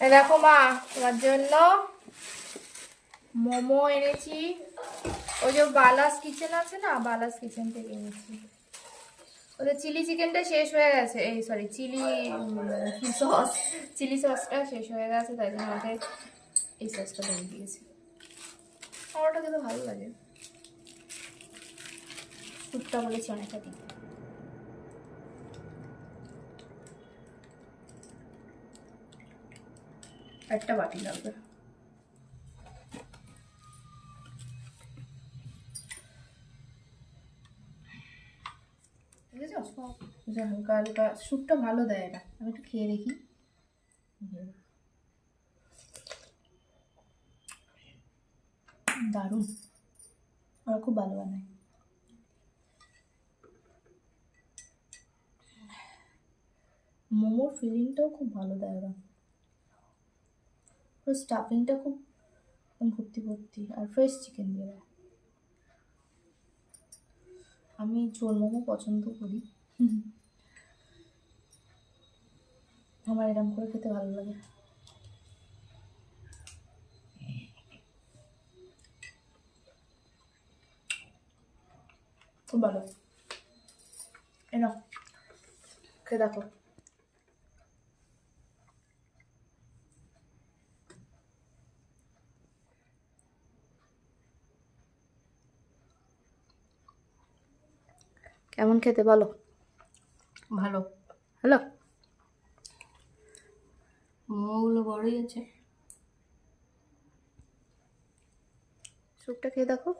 দেখো মা, তোমার জন্য মোমো এনেছি। ওই যে বালাস কিচেন আছে না, বালাস কিচেন থেকে এনেছি। ওদের চিলি চিকেনটা শেষ হয়ে গেছে। এই সরি চিলি সস চিলি সসটা শেষ হয়ে গেছে, তাই জন্য আমাকে এই সসটা দিয়ে দিয়েছি। আমার ওটা খেতে ভালো লাগে। স্যুপটা বলেছি অনেকটা দিই একটা বাটি লাগবে। বুঝেছ বুঝে হালকা হালকা স্যুপটা ভালো দেয় এটা। আমি একটু খেয়ে দেখি। দারুণ। ওরা খুব ভালো বানায়। মোমোর ফিলিংটাও খুব ভালো দেয় ওরা। ওর স্টাফিংটা খুব ভর্তি ভর্তি আর ফ্রেশ চিকেন দিয়ে দেয়। আমি ঝোল মোমো পছন্দ করি। আমার এরকম করে খেতে ভালো লাগে। খুব ভালো। এনো খেয়ে দেখো। কেমন খেতে বলো? ভালো। হ্যালো? মোমোগুলো বড়ই আছে। স্যুপটা খেয়ে দেখো।